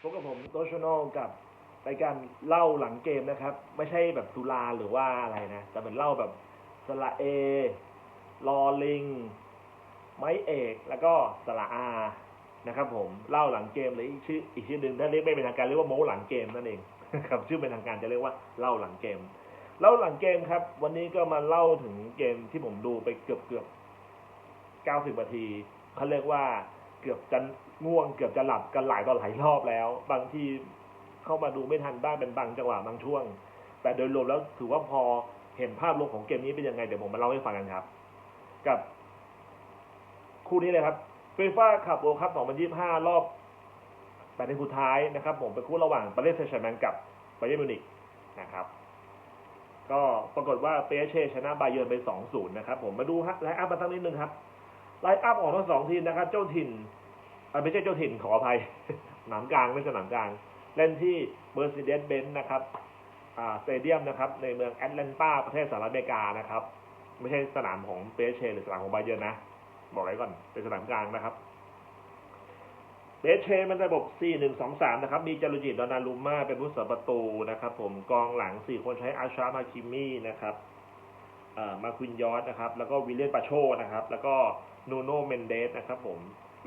พบกับผมโตชโนกับรายการเล่าหลังเกมนะครับ ไม่ใช่แบบสุราหรือว่าอะไรนะแต่เป็นเล่าแบบสระเอลอลิง ไม้เอก แล้วก็สระอานะครับ ผมเล่าหลังเกมหรืออีกชื่ออีกชื่อหนึ่งถ้าเรียกไม่เป็นทางการเรียกว่าโม้หลังเกมนั่นเองครับชื่อเป็นทางการจะเรียกว่าเล่าหลังเกมเล่าหลังเกมครับ วันนี้ก็มาเล่าถึงเกมที่ผมดูไปเกือบเกือบเก้าสิบนาทีเขาเรียกว่าเกือบจะ ง่วงเกือบจะหลับกันหลายต่อหลายรอบแล้ว บางทีเข้ามาดูไม่ทันบ้างเป็นบางจังหวะบางช่วง แต่โดยรวมแล้วถือว่าพอเห็นภาพรวมของเกมนี้เป็นยังไงเดี๋ยวผมมาเล่าให้ฟังกันครับ กับคู่นี้เลยครับฟีฟ่าขับโอคัพ2025 รอบแปดทีมสุดท้ายนะครับ ผมเป็นคู่ระหว่างปารีสแซงต์แชร์แมงกับไบเยร์มิวนิกนะครับ ก็ปรากฏว่าเปเช่ชนะบาเยิร์ไป 2-0 นะครับ ผมมาดูฮะไลน์อัพมาสักนิดนึงครับไลน์อัพของทั้งสองทีมนะครับ เจ้าถิ่น อ่าไม่ใช่เจ้าถิ่นขออภัยสนามกลางไม่ใช่สนามกลาง เล่นที่ Mercedes-Benz นะครับอ่าสเตเดียมนะครับ ในเมืองแอตแลนตาประเทศสหรัฐอเมริกานะครับ ไม่ใช่สนามของเปเชหรือสนามของบาเยิร์นนะ บอกไว้ก่อน เป็นสนามกลางนะครับเบเชมันระบบ 4-1-2-3 นะครับ มีจารุจิตดอนารุม่าเป็นผู้เสาประตูนะครับ ผม กองหลัง 4 คนใช้อาชามาคิมี่นะครับมาคุนยอสนะครับ แล้วก็วิลเลียนปาโชนะครับ แล้วก็นูโนเมนเดสนะครับผม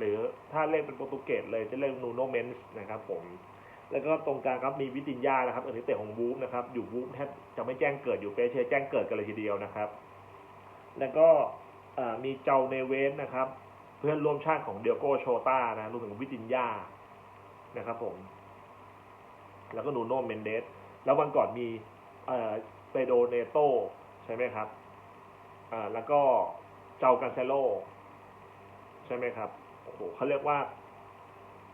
หรือถ้าเล่นเป็นโปรตุเกสเลยจะเรียกนูโนเมนส์นะครับผมแล้วก็ตรงกลางครับมีวิตินยานะครับอันนี้เตะของวูฟนะครับอยู่วูฟแทบจะไม่แจ้งเกิดอยู่เปเช่แจ้งเกิดกันเลยทีเดียวนะครับ แล้วก็มีเจ้าเนเวนนะครับ เพื่อนร่วมชาติของเดียโกโชตานะรวมถึงวิตินยานะครับผม แล้วก็นูโนเมนเดสแล้ววันก่อนมีเปโดเนโตใช่ไหมครับแล้วก็เจ้ากันเซโลใช่ไหมครับ โอ้โหเขาเรียกว่า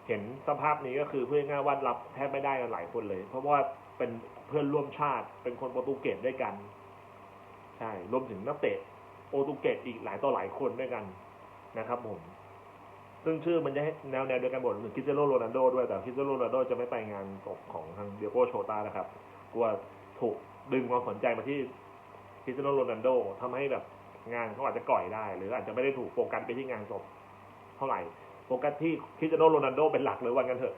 เห็นสภาพนี้ก็คือเพื่อนง่ายว่ารับแทบไม่ได้กันหลายคนเลย เพราะว่าเป็นเพื่อนร่วมชาติ เป็นคนโปรตุเกสด้วยกัน ใช่รวมถึงนักเตะโปรตุเกสอีกหลายต่อหลายคนด้วยกันนะครับผมซึ่งชื่อมันจะให้แนวแนวเดียวกันหมดเหมือนคิเตียโนโรนัลโดด้วยแต่คิเตียโนโรนัลโดจะไม่ไปงานศพของทางเดียโกโชตานะครับกลัวถูกดึงความสนใจมาที่คิเตียโนโรนัลโดทำให้แบบงานเขาอาจจะก่อยได้ หรืออาจจะไม่ได้ถูกโฟกัสไปที่งานศพ เท่าไหร่โฟกัสที่คริสเตียโนโรนัลโดเป็นหลักเลยว่างั้นเถอะ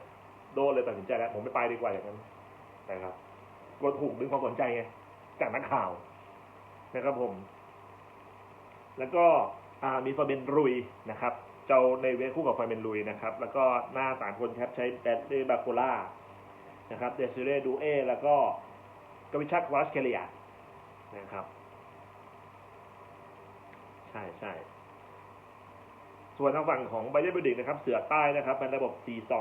โดเลยตัดสินใจแล้ว ผมไม่ไปดีกว่าอย่างนั้นนะครับกลัวถูกดึงความสนใจไงจากนักข่าวนะครับผม แล้วก็อ่ามีฟาเบนรุยนะครับ เจ้าในเวทคู่กับฟาเบนรุยนะครับ แล้วก็หน้าสามคนครับใช้แบดเดบาโคล่านะครับเดซิเรดูเอแล้วก็กวิชักวาสเคเลียนะครับ ใช่ใช่ ส่วนทางฝั่งของไบเ e นบิดิกนะครับเสือใต้นะครับเป็นระบบ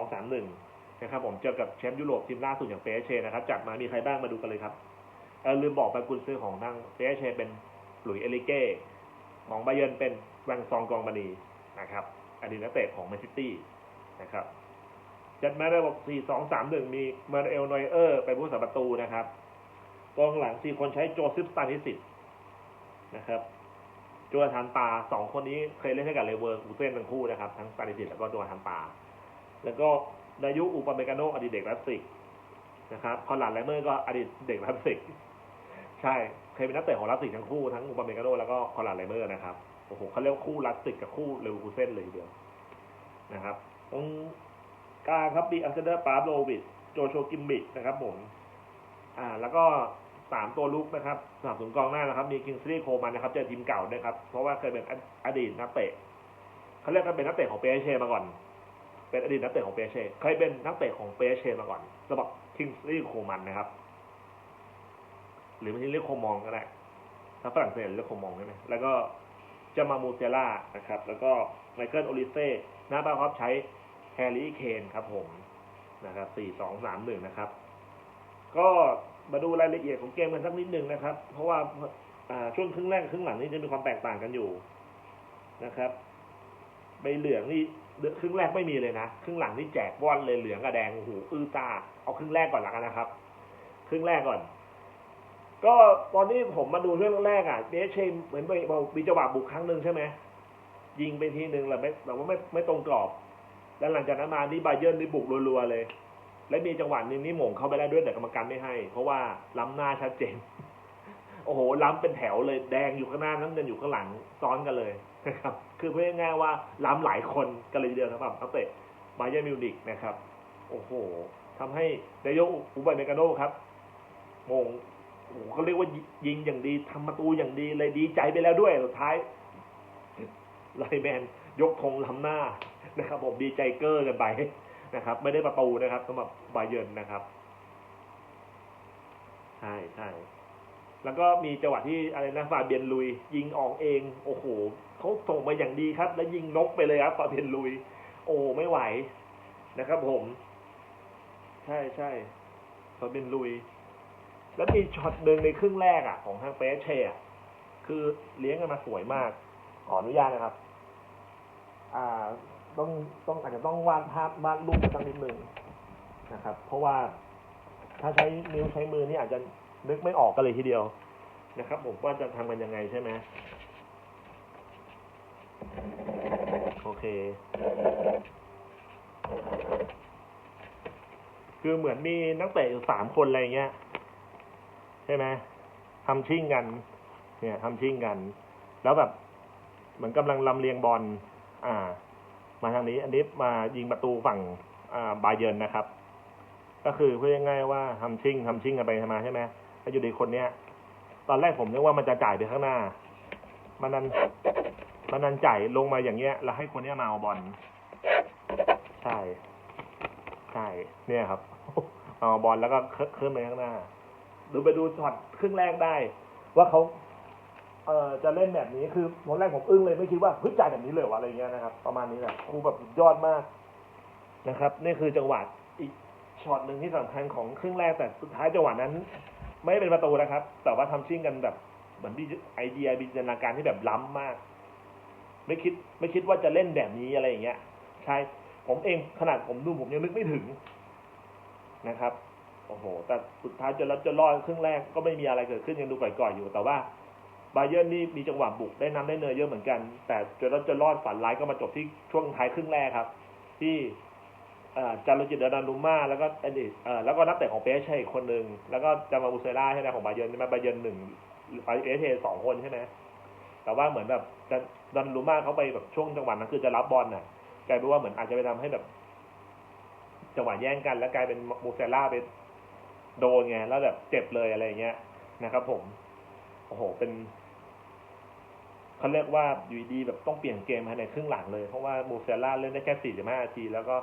4-2-3-1 นะครับผมเจอกับแชมป์ยุโรปทีมล่าสุดอย่างเปเชนะครับจัดมามีใครบ้างมาดูกันเลยครับเออลืมบอกไปกุนซื้อของทางเปเชเป็นหลุยเอลิเก้ของไบเยร์นเป็นแวงซองกองบานีนะครับอดีตนักเตะของแมนซิตี้นะครับจัดมาระบบ 4-2-3-1 มีเมอร์เอลนอยเออร์เป็นผู้สาประตูนะครับกองหลัง4คนใช้โจซิฟสตานิสิตนะครับ จนาธานปาสองคนนี้เคยเล่นให้กับเลเวอร์กูเซนทั้งคู่นะครับ ทั้งสตานิสิตแล้วก็โจนาธานปา แล้วก็ดายุอุปเมกาโนอดีตเด็กรัสสิกนะครับคอนหลานไลเมอร์ก็อดีตเด็กรัสสิกใช่เคยเป็นนักเตะของลัสิกทั้งคู่ทั้งอุปเมกาโนแล้วก็คอนราดไลเมอร์นะครับโอ้โหเขาเรียกว่าคู่ลัสิกกับคู่เลวอร์คูเซนเลยทีเดียวนะครับตรงกลางครับบีอัลเซเดอร์ปาโลวิชโจโชกิมบิกนะครับผมอ่าแล้วก็ สามตัวลุกนะครับสามศูนย์กองหน้านะครับ มีคิงซีโคมันนะครับ เจอทีมเก่าด้วยครับ เพราะว่าเคยเป็นอดีตนักเตะเขาเรียกกันเป็นนักเตะของเปเช่มาก่อน เป็นอดีตนักเตะของเปเช่เคยเป็นนักเตะของเปเช่มาก่อนสำหรับคิงซีโคมันนะครับ หรือไม่ใช่เรียกโคมองก็ได้ถ้าฝรั่งเศสเรียกโคมองใช่ไหมแล้วก็จะมามูเซล่านะครับ แล้วก็ไมเคิลโอลิเซ่หน้าบ้าครับใช้แฮร์รี่เคนครับผมนะครับสี่สองสามหนึ่งนะครับ ก็ มาดูรายละเอียดของเกมกันสักนิดหนึ่งนะครับ เพราะว่าช่วงครึ่งแรกครึ่งหลังนี่จะมีความแตกต่างกันอยู่นะครับใบเหลืองนี่ครึ่งแรกไม่มีเลยนะครึ่งหลังนี่แจกบอลเลยเหลืองกับแดงโอ้โหอื้อตา เอาครึ่งแรกก่อนละกันนะครับ ครึ่งแรกก่อน ก็ตอนที่ผมมาดูเรื่องแรกอะเดชเชมเหมือนไปมีจังหวะบุกครั้งหนึ่งใช่ไหมยิงไปทีหนึ่งแล้วไม่แต่ว่าไม่ไม่ตรงกรอบ แล้วหลังจากนั้นมานี่บาเยิร์นนี่บุกรัวๆเลย และมีจังหวะหนึ่งนี่หม่งเข้าไปได้ด้วยแต่กรรมการไม่ให้ เพราะว่าล้ำหน้าชัดเจน โอ้โห ล้ำเป็นแถวเลยแดงอยู่ข้างหน้าน้ำเงินอยู่ข้างหลังซ้อนกันเลยนะครับ คือพูดง่ายๆว่าล้ำหลายคนกันเลยเดียวสำหรับนักเตะบาเยิร์มิวนิกนะครับ โอ้โหทำให้เดโยอุบายเมกาโนครับมงโอ้โหเขาเรียกว่ายิงอย่างดีทำประตูอย่างดีเลยดีใจไปแล้วด้วยสุดท้ายไลแมนยกธงล้ำหน้านะครับผมดีใจเกอร์กันไป นะครับ ไม่ได้ประตูนะครับสำหรับบาเยิร์นนะครับ ใช่ใช่แล้วก็มีจังหวะที่อะไรนะฟาเบียนลุย ยิงออกเอง โอ้โหเขาส่งมาอย่างดีครับ แล้วยิงนกไปเลยครับฟาเบียนลุย โอ้ไม่ไหวนะครับผม ใช่ใช่ฟาเบียนลุย แล้วมีช็อตหนึ่งในครึ่งแรกอะ ของทางเปเช่ะคือเลี้ยงกันมาสวยมาก ขออนุญาตนะครับ อ่า ต้องต้องอาจจะต้องวาดภาพวาดรูปสักนิดหนึ่งนะครับ เพราะว่าถ้าใช้นิ้วใช้มือนี่อาจจะนึกไม่ออกกันเลยทีเดียวนะครับ ผมว่าจะทำกันยังไงใช่ไหมโอเค คือเหมือนมีนักเตะอยู่สามคนอะไรเงี้ยใช่ไหมทำชิ่งกัน เนี่ยทำชิ่งกัน แล้วแบบเหมือนกำลังลำเลียงบอลอ่า มาทางนี้ อันนี้มายิงประตูฝั่งอ่าบาเยิร์นนะครับ ก็คือพูดง่ายๆว่าทำชิ่งทำชิ่งกันไปมาใช่ไหมแล้วอยู่ดีคนเนี้ย ตอนแรกผมนึกว่ามันจะจ่ายไปข้างหน้า มันนั้นมันนั้นจ่ายลงมาอย่างเงี้ย แล้วให้คนเนี้ยมาเอาบอลใช่ใช่เนี่ยครับเอาบอลแล้วก็ขึ้นไปข้างหน้า ดูไปดูช็อตครึ่งแรกได้ ว่าเขา เอ่อจะเล่นแบบนี้คือตอนแรกผมอึ้งเลยไม่คิดว่าเฮ้ยจ่ายแบบนี้เลยวะอะไรเงี้ยนะครับ ประมาณนี้แหละครูแบบสุดยอดมากนะครับนี่คือจังหวะอีกช็อตหนึ่งที่สำคัญของครึ่งแรกแต่สุดท้ายจังหวะนั้น ไม่เป็นประตูนะครับ แต่ว่าทำชิ่งกันแบบเหมือนไอเดียบิจารณาการที่แบบล้ำมาก ไม่คิดไม่คิดว่าจะเล่นแบบนี้อะไรอย่างเงี้ยใช่ผมเองขนาดผมดูผมยังนึกไม่ถึงนะครับโอ้โห แต่สุดท้ายจนแล้วจะรอดครึ่งแรกก็ไม่มีอะไรเกิดขึ้นยังดูก่อยๆอยู่แต่ว่า บาเยอร์นี่มีจังหวะบุกได้น้ำได้เนยเยอะเหมือนกัน แต่จนแล้วจะรอดฝันร้ายก็มาจบที่ช่วงท้ายครึ่งแรกครับ ที่จารุจิตดานุมาแล้วก็อดีตแล้วก็นักเตะของเปเช่อีกคนหนึ่งแล้วก็จามาบุเซล่าใช่ไหมของบาเยอร์นใช่ไหมบาเยอร์นหนึ่งบาเอเชสองคนใช่ไหมแต่ว่าเหมือนแบบดานุมาเขาไปแบบช่วงจังหวะนั้นคือจะรับบอลน่ะกลายเป็นว่าเหมือนอาจจะไปทำให้แบบจังหวะแย่งกัน แล้วกลายเป็นมูเซล่าไปโดนไงแล้วแบบเจ็บเลยอะไรเงี้ยนะครับ ผมโอ้โหเป็น เขาเรียกว่าอยู่ดีแบบต้องเปลี่ยนเกมภายในครึ่งหลังเลย เพราะว่ามูเซล่าเล่นได้แค่ 45 นาที แล้วก็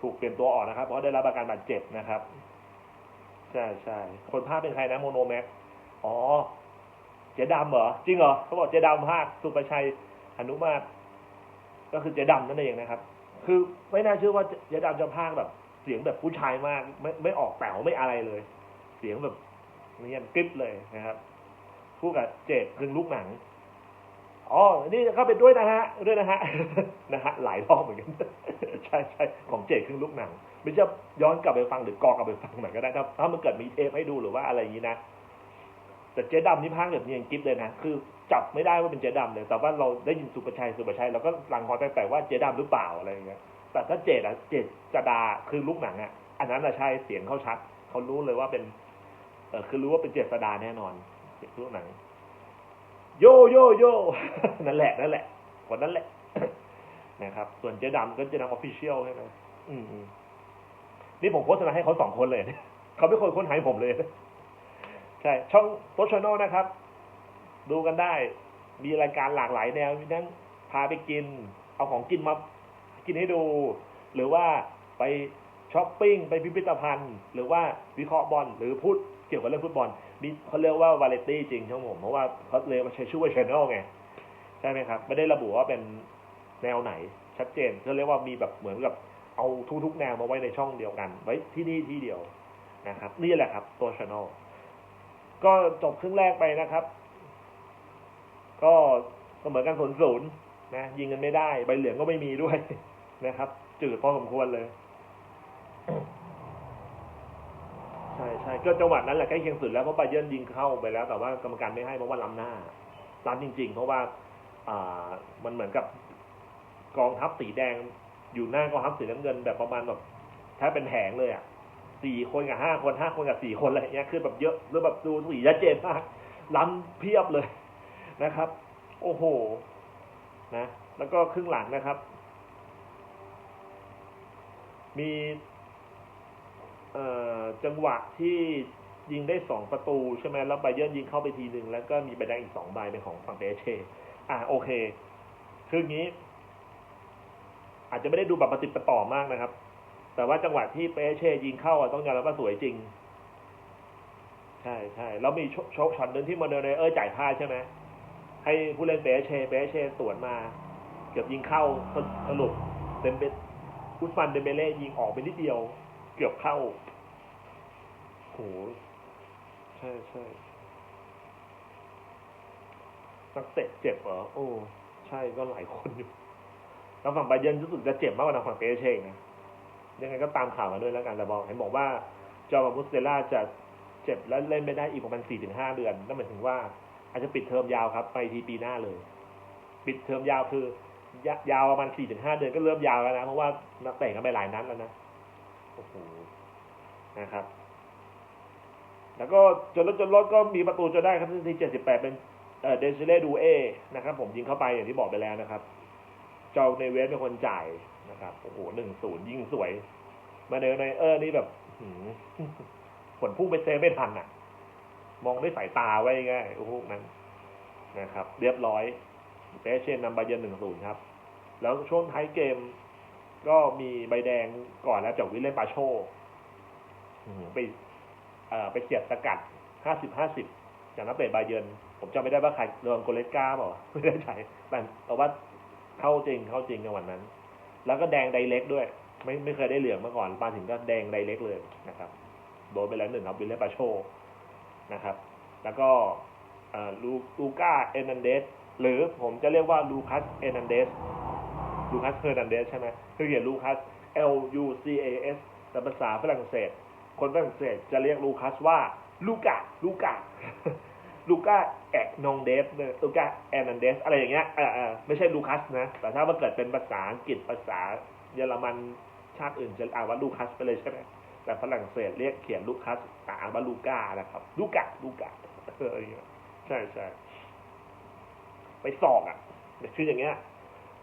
ถูกเปลี่ยนตัวออกนะครับ เพราะได้รับอาการบาดเจ็บนะครับ ใช่ใช่คนภาคเป็นใครนะโมโนแม็กอ๋อ เจดำเหรอ จริงเหรอเขาบอกเจดำภาคสุประชัยอนุมาตก็คือเจดำนั่นเองนะครับ คือไม่น่าเชื่อว่าเจดำจะภาคแบบ เสียงแบบผู้ชายมาก ไม่ไม่ออกแป๋วไม่อะไรเลย เสียงแบบเนียนกริบเลยนะครับคู่กับเจดครึ่งลูกหนัง อ๋อ นี่เข้าไปด้วยนะฮะ ด้วยนะฮะ นะฮะ หลายรอบเหมือนกัน ใช่ใช่ของเจดครึ่งลูกหนังไม่ใช่ย้อนกลับไปฟังหรือกอกลับไปฟังใหม่ก็ได้ ถ้าถ้ามันเกิดมีเทปให้ดูหรือว่าอะไรอย่างนี้นะ แต่เจ๊ดำนี่พากแบบเนียนกริบเลยนะ คือจับไม่ได้ว่าเป็นเจ๊ดำเลย แต่ว่าเราได้ยินสุประชัยสุประชัยเราก็ลังคอแปลกๆว่าเจ๊ดำหรือเปล่าอะไรอย่างเงี้ย แต่ถ้าเจดอะเจดจดาคือลูกหนังอะอันนั้นอะใช่เสียงเขาชัดเขารู้เลยว่าเป็น เออคือรู้ว่าเป็นเจษดาแน่นอนเสียงลูกหนัง โยโยโยนั่นแหละนั่นแหละคนนั้นแหละนะครับ ส่วนเจ๊ดำก็เจ๊ดำออฟฟิเชียลใช่ไหมอืมนี่ผมโฆษณาให้เขาสองคนเลยเขาไม่เคนค้นหายผมเลย ใช่ ช่องโตชโนนะครับ ดูกันได้ มีรายการหลากหลายแนวมีทั้งพาไปกิน เอาของกินมากินให้ดู หรือว่าไปช้อปปิ้ง ไปพิพิธภัณฑ์ หรือว่าวิเคราะห์บอลหรือพูด เกี่ยวกับเรื่องฟุตบอลนี่เขาเรียกว่าวาเลตี้จริงช่องผมเพราะว่าเขาเลยมาใช้ชื่อว่าชแนลไงใช่ไหมครับ ไม่ได้ระบุว่าเป็นแนวไหนชัดเจนก็เรียกว่ามีแบบเหมือนกับเอาทุกๆแนวมาไว้ในช่องเดียวกัน ไว้ที่นี่ที่เดียวนะครับ นี่แหละครับ ตัวชแนลก็จบครึ่งแรกไปนะครับ ก็เสมอกันศูนย์ศูนย์นะยิงกันไม่ได้ ใบเหลืองก็ไม่มีด้วยนะครับ จืดพอสมควรเลย ช่ใช่ก็จังหวะนั้นแหละใกล้เคียงสุดแล้วเพราะบาเยินยิงเข้าไปแล้ว แต่ว่ากรรมการไม่ให้เพราะว่าล้ำหน้าล้ำจริง ๆ เพราะว่าอ่ามันเหมือนกับกองทัพสีแดงอยู่หน้ากองทัพสีน้ำเงินแบบประมาณแบบถ้าเป็นแผงเลยอะสี่คนกับห้าคนห้าคนกับสี่คนอะไรเงี้ยคือแบบเยอะหรือแบบดูสีชัดเจนมากล้ำเพียบเลยนะครับ โอ้โหนะ แล้วก็ครึ่งหลังนะครับ มี จังหวะที่ยิงได้สองประตูใช่ไหมแล้วไบเยิร์ยิงเข้าไปทีหนึ่งแล้วก็มีใบแดงอีกสองใบเป็นของฝั่งเปเช่อะโอเค คืองนี้ อาจจะไม่ได้ดูแบบประติดประต่อมากนะครับ แต่ว่าจังหวะที่เปเช่ยิงเข้าอะต้องยอมรับว่าสวยจริง ใช่ใช่แล้วมีโชคช็อตหนึ่งที่โมเดลเนอร์จ่ายพลาดใช่ไหมให้ผู้เล่นเปเช่เปเช่สวนมา เกือบยิงเข้าสรุปเดมเบอุสมันเดมเบเล่ยิงออกไปนิดเดียว เกือบเข้าโหใช่ใช่นักเตะเจ็บเหรอโอ้ ใช่ก็หลายคนอยู่แล้วฝั่งไบเยร์นรู้สึกจะเจ็บมากกว่าทางฝั่งเปเช่นะยังไงก็ตามข่าวมาด้วยแล้วกันแต่บอกเห็นบอกว่า จอร์มุสเตล่าจะเจ็บและเล่นไม่ได้อีกประมาณสี่ถึงห้าเดือนนั่นหมายถึงว่า อาจจะปิดเทอมยาวครับ ไปทีปีหน้าเลย ปิดเทอมยาวคือยยาวประมาณสี่ถึงห้าเดือนก็เริ่มยาวแล้วนะ เพราะว่านักเตะกันไปหลายนัดแล้วนะ อ้โหนะครับ แล้วก็จนรถจนรถก็มีประตูจนได้ครับที่เจ็ดสิบแปดเป็นเอ่อเดซิเล่ดูเอนะครับ ผมยิงเข้าไปอย่างที่บอกไปแล้วนะครับจอในเวสเป็นคนจ่ายนะครับโอ้โหหนึ่งศูนย์ยิงสวย มาเนในเออร์นี่แบบหืมผลพุ่งไปเซฟไม่ทันอะ มองด้วยสายตาไว้ง่ายโอ้โหนั้นนะครับ เรียบร้อยเปเช่นนำบาเยนหนึ่งศูนย์ครับ แล้วช่วงท้ายเกม ก็มีใบแดงก่อนแล้วจากวิลเลนปาโชอื้อหือไปเอ่อไปเสียบสกัดห้าสิบห้าสิบจากนักเตะบาเยิร์นผมจำไม่ได้ว่าใครโดนโกเลสกาเปล่าไม่ได้ใช้แต่แต่ว่าเข้าจริงเข้าจริงในวันนั้น แล้วก็แดงไดเล็กด้วย ไม่ไม่เคยได้เหลืองมาก่อนมาถึงก็แดงไดเล็กเลยนะครับโดนไปแล้วหนึ่งครับวิลเลนปาโชนะครับ แล้วก็เอ่อลูลูก้าเอนันเดสหรือผมจะเรียกว่าลูคัสเอนันเดส ลูคัสเฮอร์นันเดสใช่ไหมคือเขียนลูคัส L U C A S แต่ภาษาฝรั่งเศส คนฝรั่งเศสจะเรียกลูคัสว่าลูกาลูกาลูกาแอกนองเดฟเนี่ยลูกาแอนันเดสอะไรอย่างเงี้ยเออเออไม่ใช่ลูคัสนะ แต่ถ้ามันเกิดเป็นภาษาอังกฤษภาษาเยอรมันชาติอื่นจะอ่านว่าลูคัสไปเลยใช่ไหมแต่ฝรั่งเศสเรียกเขียนลูคัสอ่านว่าลูกานะครับลูกาลูกาเออใช่ใช่ไปสอกอะคืออย่างเงี้ย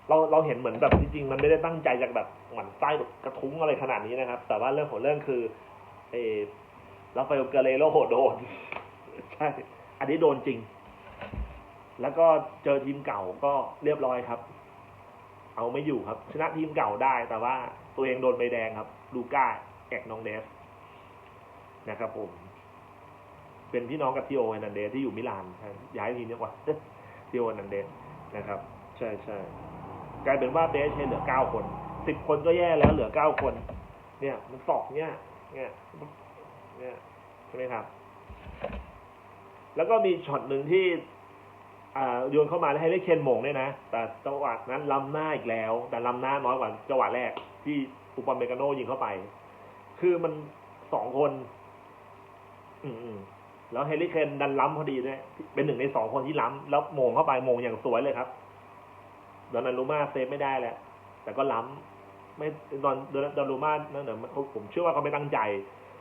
เราเราเห็นเหมือนแบบจริงๆ มันไม่ได้ตั้งใจจากแบบหมันไส้แบบกระทุ้งอะไรขนาดนี้นะครับ แต่ว่าเรื่องของเรื่องคือ เออราฟาเอลเกเรโลโหโดนใช่อันนี้โดนจริง แล้วก็เจอทีมเก่าก็เรียบร้อยครับ เอาไม่อยู่ครับ ชนะทีมเก่าได้ แต่ว่าตัวเองโดนใบแดงครับลูก้าแอกนองเดสนะครับผม เป็นพี่น้องกับทีโอเอนันเดสที่อยู่มิลานย้ายทีมเนี้ยกว่าทีโอเอนันเดสนะครับ ใช่ใช่ กลายเป็นว่าเบสเหลือเก้าคนสิบคนก็แย่แล้วเหลือเก้าคน เนี่ย มันสอกเนี่ยเนี่ยเนี่ยใช่ไหมครับ แล้วก็มีช็อตหนึ่งที่โยนเข้ามาแล้วให้เล่นเคนมงเนี่ยนะ แต่จังหวะนั้นล้ำหน้าอีกแล้ว แต่ล้ำหน้าน้อยกว่าจังหวะแรก ที่อุปเมกาโนยิงเข้าไป คือมันสองคน อืมแล้วเฮลิเคนดันล้ำพอดีด้วยเป็นหนึ่งในสองคนที่ล้ำแล้วโมงเข้าไปโมงอย่างสวยเลยครับ ดอนนารูมาเซฟไม่ได้แหละ แต่ก็ล้ำไม่ดอนดอนรูมานั่นเนอะผมเชื่อว่าเขาไม่ตั้งใจ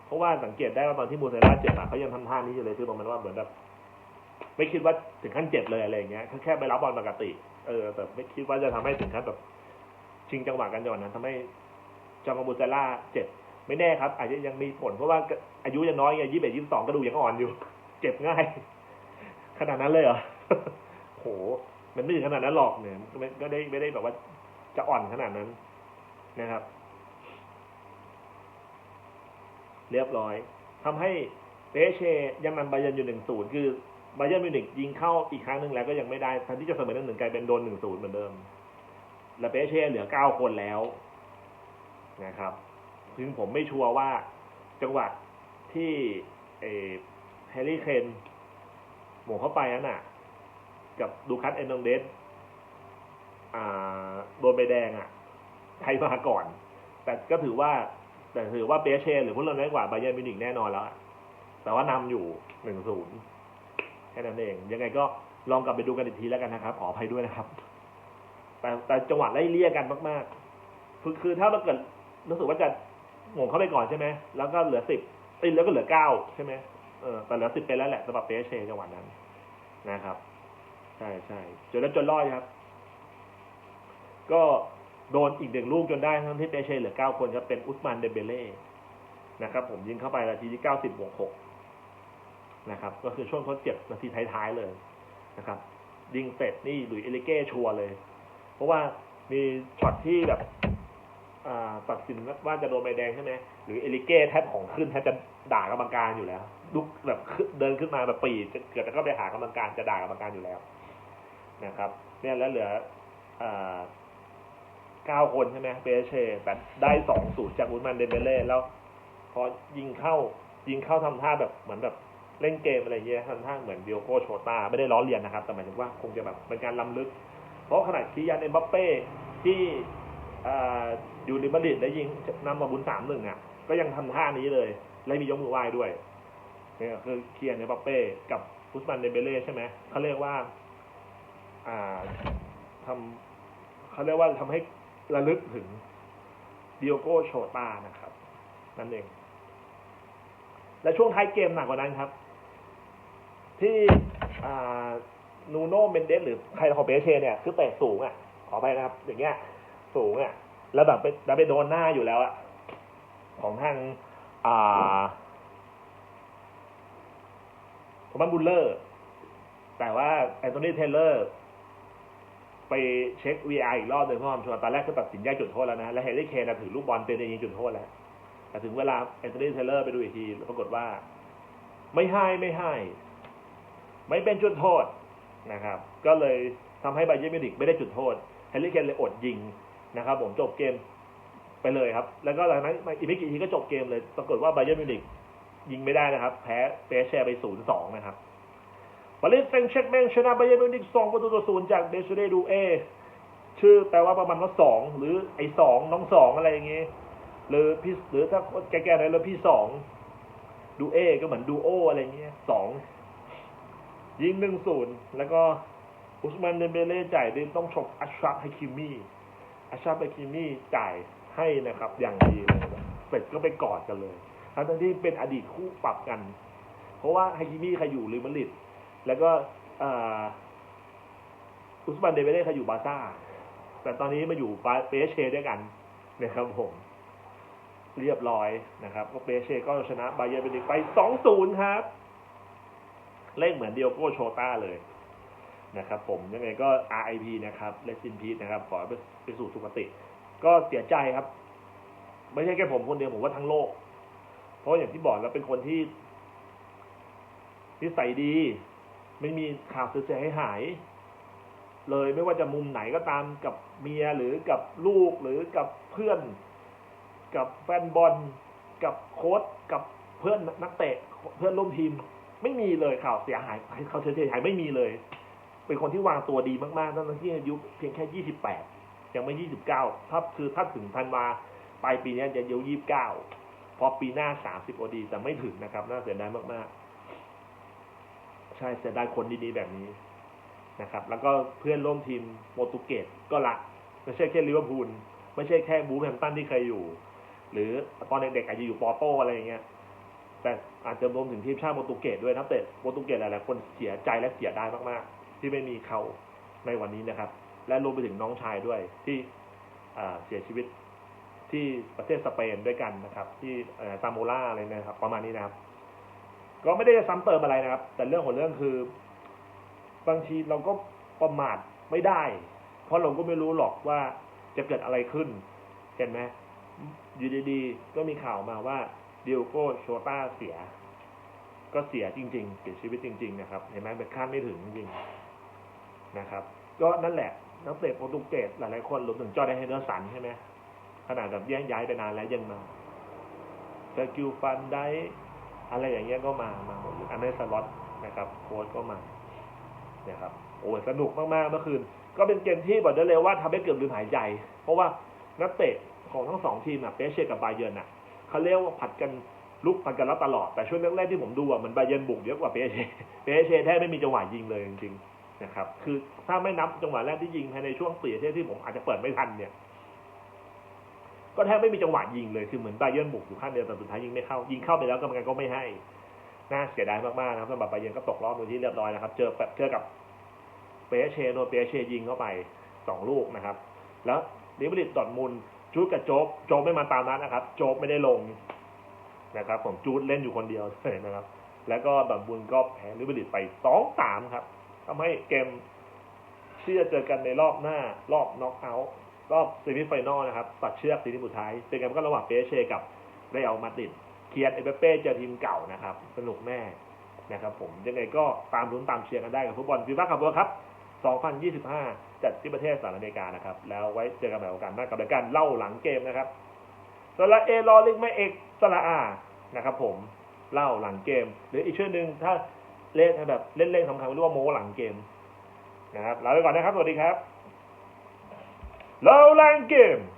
เพราะว่าสังเกตได้ว่าตอนที่มูเซล่าเจ็บอะเขายังทำท่านี้อยู่เลยคือประมาณว่าเหมือนแบบไม่คิดว่าถึงขั้นเจ็บเลยอะไรอย่างเงี้ยแค่ไปรับบอลปกติ เออ แต่ไม่คิดว่าจะทำให้ถึงขั้นแบบชิงจังหวะกันจังหวะนั้นทำให้จอมมูเซล่าเจ็บไม่แน่ครับ อาจจะยังมีผลเพราะว่าอายุยังน้อยไงยี่สิบเอ็ดยี่สิบสองกระดูกยังอ่อนอยู่ เจ็บง่าย ขนาดนั้นเลยเหรอโห มันไม่ถึงขนาดนั้นหรอกเนี่ยไม่ก็ได้ไม่ได้แบบว่าจะอ่อนขนาดนั้นนะครับ เรียบร้อยทำให้เปเชยังนไบาเยร์นอยู่หนึ่งศูนย์คือไบาเยร์นมิวนิกยิงเข้าอีกครั้งหนึ่งแล้วก็ยังไม่ได้ทันที่จะเสมอหนึ่งหนึ่งกลายเป็นโดนหนึ่งศูนย์เหมือนเดิม และเปเชเหลือเก้าคนแล้วนะครับซึ่งผมไม่ชัวร์ว่าจังหวะที่เอแฮร์รี่เคนหม่งเข้าไปนั้นน่ะ กับดูคัสเอนองเดสโดนใบแดงอะใครมาก่อน แต่ก็ถือว่า แต่ถือว่าเปเช่หรือพวกเราน้อยกว่าไบเยร์นมิวนิกแน่นอนแล้วแต่ว่านำอยู่หนึ่งศูนย์แค่นั้นเอง ยังไงก็ลองกลับไปดูกันอีกทีแล้วกันนะครับ ขออภัยด้วยนะครับ แต่แต่จังหวะไล่เลี่ยกันมากๆคือคือถ้าเราเกิดรู้สึกว่าจะหม่งเข้าไปก่อนใช่ไหม แล้วก็เหลือสิบติแล้วก็เหลือเก้าใช่ไหมเออแต่เหลือสิบไปแล้วแหละสำหรับเปเช่จังหวะนั้นนะครับ ใช่ใช่จนแล้วจนรอดครับ ก็โดนอีกหนึ่งลูกจนได้ทั้งที่เปเช่เหลือเก้าคนครับเป็นอุสมานเดเบเล่นะครับ ผมยิงเข้าไปนาทีที่90บวก6นะครับ ก็คือช่วงทดเจ็บนาทีท้ายๆเลยนะครับ ยิงเสร็จนี่หลุยเอลิเก้ชัวร์เลย เพราะว่ามีช็อตที่แบบอ่าตัดสินว่าจะโดนใบแดงใช่ไหมหรือเอลิเก้แทบของขึ้นแทบจะด่ากรรมการอยู่แล้วลุกแบบเดินขึ้นมาแบบปีเกือบจะเข้าไปหากรรมการจะด่ากรรมการอยู่แล้ว นะครับเนี่ยแล้วเหลืออ่าเก้าคนใช่ไหมเปเช่แต่ได้สองศูนย์จากอุสมันเดมเบเล่แล้ว พอยิงเข้ายิงเข้าทำท่าแบบเหมือนแบบเล่นเกมอะไรเงี้ยทำท่าเหมือนเดียโก้โชตาไม่ได้ล้อเลียนนะครับ แต่หมายถึงว่าคงจะแบบเป็นการล้ำลึก เพราะขนาดคียันเอ็มบัปเป้ที่อ่าอยู่ริมาดริดได้ยิงนำมาบุญสามหนึ่งอะ ก็ยังทำท่านี้เลย และมียกมือไหว้ด้วยเนี่ยคือเคียนเอ็มบัปเป้กับฟุสมันเดมเบเล่ใช่ไหมเขาเรียกว่าอ่า ทำเขาเรียกว่าทำให้ระลึกถึงเดียโก้โชตานะครับ นั่นเอง และช่วงท้ายเกมหนักกว่านั้นครับ ที่นูโน่เมนเดสหรือใครของเบเชเนี่ยคือเตะสูงอะ ขอไปนะครับ อย่างเงี้ย สูงอะ แล้วแบบไปแล้วไปโดนหน้าอยู่แล้วอะ ของทางอ่าโทมัสบุลเลอร์ แต่ว่าแอนโทนีเทเลอร์ ไปเช็ค VR อีกรอบหนึ่งเพื่อความชัวร์ตอนแรกก็ตัดสินแยกจุดโทษแล้วนะ และเฮนรี่เคนถือลูกบอลเต็มจะยิงจุดโทษแล้ว แต่ถึงเวลาแอนโทนีเทเลอร์ไปดูอีกทีปรากฏว่า ไม่ให้ไม่ให้ ไม่เป็นจุดโทษนะครับ ก็เลยทำให้ไบเยร์นมิวนิกไม่ได้จุดโทษแฮร์รี่เคนเลยอดยิงนะครับ ผมจบเกมไปเลยครับ แล้วก็หลังนั้นอีกไม่กี่ทีก็จบเกมเลย ปรากฏว่าไบเยร์นมิวนิกยิงไม่ได้นะครับ แพ้เปเชไปศูนย์สองนะครับ ปารีสแซงต์แชร์กแมงชนะไบเยร์นมิวนิกสองประตูต่อศูนย์จากเดซูเดดูเอ ชื่อแปลว่าประมาณว่าสองหรือไอสองน้องสองอะไรอย่างเงี้ยหรือพี่หรือถ้าแก่ๆหน่อยแล้วพี่สองดูเอ ก็เหมือนดูโออะไรเงี้ยสองยิงหนึ่งศูนย์แล้วก็อุสมันเดเบเล่จ่ายด้วยต้องชมอัชราฟไฮคิมี่อัชราฟไฮคิมี่จ่ายให้นะครับ อย่างดีเลยเสร็จก็ไปกอดกันเลยทั้งที่เป็นอดีตคู่ปรับกัน เพราะว่าไฮคิมีเคยอยู่ลิมาริด แล้วก็อุสมันเดเบเล่เคยอยู่บาซ่า แต่ตอนนี้มาอยู่เปเชด้วยกันนะครับผม เรียบร้อยนะครับ ก็เปเช่ก็ชนะไบเยอร์มิวนิกไป2-0ครับ เล่นเหมือนเดียโก้โชต้าเลยนะครับผมยังไงก็ RIP นะครับเลซินพีนะครับ ขอไปไปสู่สุคติ ก็เสียใจครับ ไม่ใช่แค่ผมคนเดียวผมว่าทั้งโลก เพราะอย่างที่บอกแล้วเป็นคนที่นิสัยดี ไม่มีข่าวเสียให้หาย เลยไม่ว่าจะมุมไหนก็ตามกับเมียหรือกับลูกหรือกับเพื่อน กับแฟนบอล กับโค้ชกับเพื่อนนักเตะเพื่อนร่วมทีม ไม่มีเลยข่าวเสียหายเขาเสียหายไม่มีเลย เป็นคนที่วางตัวดีมากๆตั้งที่อายุเพียงแค่ยี่สิบแปดยังไม่ยี่สิบเก้าถ้าคือถ้าถึงธันวาปลายปีนี้จะอายุยี่สิบเก้าพอปีหน้าสามสิบโอดีแต่ไม่ถึงนะครับ น่าเสียดายมากๆ ใช่เสียดายคนดีๆแบบนี้นะครับ แล้วก็เพื่อนร่วมทีมโปรตุเกสก็รัก ไม่ใช่แค่ลิเวอร์พูลไม่ใช่แค่บูแฮมตันที่เคยอยู่ หรือตอนเด็กๆอาจจะอยู่ปอโตอะไรอย่างเงี้ยแต่อาจจะรวมถึงทีมชาติโปรตุเกสด้วยนักเตะโปรตุเกสหลายๆคนเสียใจและเสียดายมากๆ ที่ไม่มีเขาในวันนี้นะครับ และรวมไปถึงน้องชายด้วยที่เสียชีวิตที่ประเทศสเปนด้วยกันนะครับ ที่ซาโมล่าอะไรนะครับ ประมาณนี้นะครับ ก็ไม่ได้จะซ้ำเติมอะไรนะครับ แต่เรื่องของเรื่องคือบางทีเราก็ประมาทไม่ได้ เพราะเราก็ไม่รู้หรอกว่าจะเกิดอะไรขึ้น เห็นไหมอยู่ดีๆก็มีข่าวมาว่าดิโก้โชต้าเสีย ก็เสียจริงๆเสียชีวิตจริง ๆ นะครับ เห็นไหมเป็นคาดไม่ถึงจริงๆนะครับ ก็นั่นแหละนักเตะโปรตุเกสหลายๆคนรวมถึงจอร์แดนเฮเดอร์สันใช่ไหมขนาดแบบแย่งย้ายไปนานแล้วยังมาเซกิวฟันได้ อะไรอย่างเงี้ยก็มามาหมดอันนี้สล็อตนะครับโค้ชก็มานะครับโอ้สนุกมากๆเมื่อคืน ก็เป็นเกมที่บอกได้เลยว่าทำให้เกือบลืมหายใจ เพราะว่านักเตะของทั้งสองทีมอะเปเช่กับบาเยิร์นอะเขาเรียกว่าผัดกันลุกผัดกันรับตลอด แต่ช่วงแรกๆที่ผมดูอะมันบาเยิร์นบุกเยอะกว่าเปเช่เปเช่แทบไม่มีจังหวะยิงเลยจริงๆนะครับ คือถ้าไม่นับจังหวะแรกที่ยิงภายในช่วงเปลี่ยนที่ผมอาจจะเปิดไม่ทันเนี่ย ก็แทบไม่มีจังหวะยิงเลยคือเหมือนไบเยนบุกอยู่ข้างเดียวแต่สุดท้ายยิงไม่เข้ายิงเข้าไปแล้วกรรมการก็ไม่ให้น่าเสียดายมากๆนะครับสำหรับไบเยนก็ตกรอบโดยที่เรียบร้อยนะครับ เจอแบบเจอกับเปเชโดนเปเชยิงเข้าไปสองลูกนะครับ แล้วลิเวอร์พูลดอร์ทมุนด์จูดกับโจ๊กโจ๊กไม่มาตามนั้นะครับ โจ๊กไม่ได้ลงนะครับผมจูดเล่นอยู่คนเดียวเลยนะครับ แล้วก็แบบบุญก็แพ้ลิเวอร์พูลไปสองสามครับทำให้เกมที่จะเจอกันในรอบหน้ารอบน็อกเอาท์ รอบเซมิไฟแนอลนะครับตัดเชือกสีทีมสุดท้ายเจอกันก็ระหว่างเปเชกับเรอัลมาดริดเคียนเอเปเป้เจอทีมเก่านะครับ สนุกแน่นะครับผมยังไงก็ตามลุ้นตามเชียร์กันได้กับฟุตบอลฟีฟ่าคัพเวิร์ครับ 2025 จัดที่ประเทศสหรัฐอเมริกานะครับ แล้วไว้เจอกันใหม่โอกาสหน้ากับรายการเล่าหลังเกมนะครับสระเอรอลิงไม่เอกสระอานะครับผมเล่าหลังเกม หรืออีกชื่อหนึ่งถ้าเล่นแบบเล่นๆคำๆเรียกว่าโมหลังเกมนะครับลาไปก่อนนะครับ สวัสดีครับ Lowland Gim.